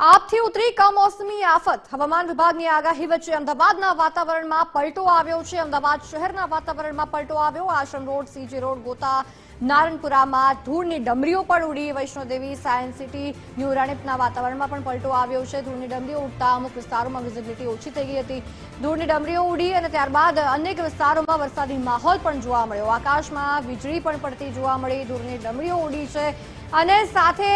આપથી ઉતરી કમોસમી આફત. હવામાન વિભાગની આગાહી વચ્ચે અમદાવાદના વાતાવરણમાં પલટો આવ્યો છે. અમદાવાદ શહેરના વાતાવરણમાં પલટો આવ્યો. Ashram road, CG road, Gota નારણપુરામાં ધૂળની ડમરીઓ પણ ઉડી. વૈષ્ણોદેવી, સાયન્સ સિટી, ન્યૂ રાણીપના વાતાવરણમાં પણ પલટો આવ્યો છે. ધૂળની ડમરીઓ ઉડતા અમુક વિસ્તારોમાં વિઝિબિલિટી ઓછી થઈ ગઈ હતી. ધૂળની ડમરીઓ ઉડી અને ત્યારબાદ અનેક વિસ્તારોમાં વરસાદી માહોલ પણ જોવા મળ્યો. આકાશમાં વીજળી પણ પડતી જોવા મળી. ધૂળની ડમરીઓ ઉડી છે અને સાથે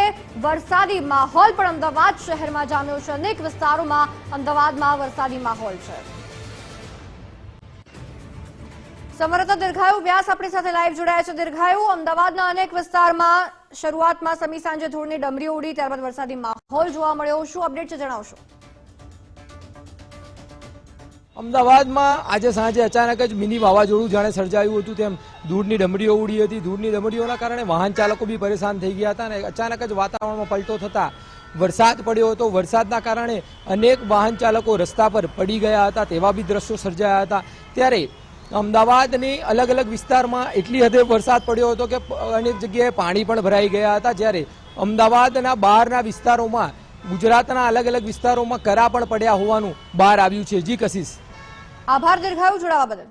વરસાદી માહોલ પણ અમદાવાદ શહેરમાં જામ્યો છે. અનેક વિસ્તારોમાં અમદાવાદમાં વરસાદી માહોલ છે. સંવાદદાતા દીર્ઘાયુ વ્યાસ આપણી સાથે લાઈવ જોડાયા છે. દીર્ઘાયુ, અમદાવાદના અનેક વિસ્તારમાં શરૂઆતમાં સમી સાંજે ધૂળની ડમરીઓ ઉડી, ત્યારબાદ વરસાદી માહોલ જોવા મળ્યો. શું અપડેટ છે જણાવશો? અમદાવાદમાં આજે સાંજે અચાનક જ મિની વાવાઝોડું જાણે સર્જાયું હતું. તેમ ધૂળની ડમરીઓ ઉડી હતી. દૂરની ડમરીઓના કારણે વાહન ચાલકો બી પરેશાન થઈ ગયા હતા અને અચાનક જ વાતાવરણમાં પલટો થતા વરસાદ પડ્યો હતો. વરસાદના કારણે અનેક વાહન ચાલકો રસ્તા પર પડી ગયા હતા. તેવા બી દ્રશ્યો સર્જાયા હતા. ત્યારે અમદાવાદની અલગ અલગ વિસ્તારમાં એટલી હદે વરસાદ પડ્યો હતો કે અનેક જગ્યાએ પાણી પણ ભરાઈ ગયા હતા. જ્યારે અમદાવાદના બહારના વિસ્તારોમાં, ગુજરાતના અલગ અલગ વિસ્તારોમાં કરા પણ પડ્યા હોવાનું બહાર આવ્યું છે. જી કશિશ આભાર દીર્ઘાયુ જોડાવા બદલ.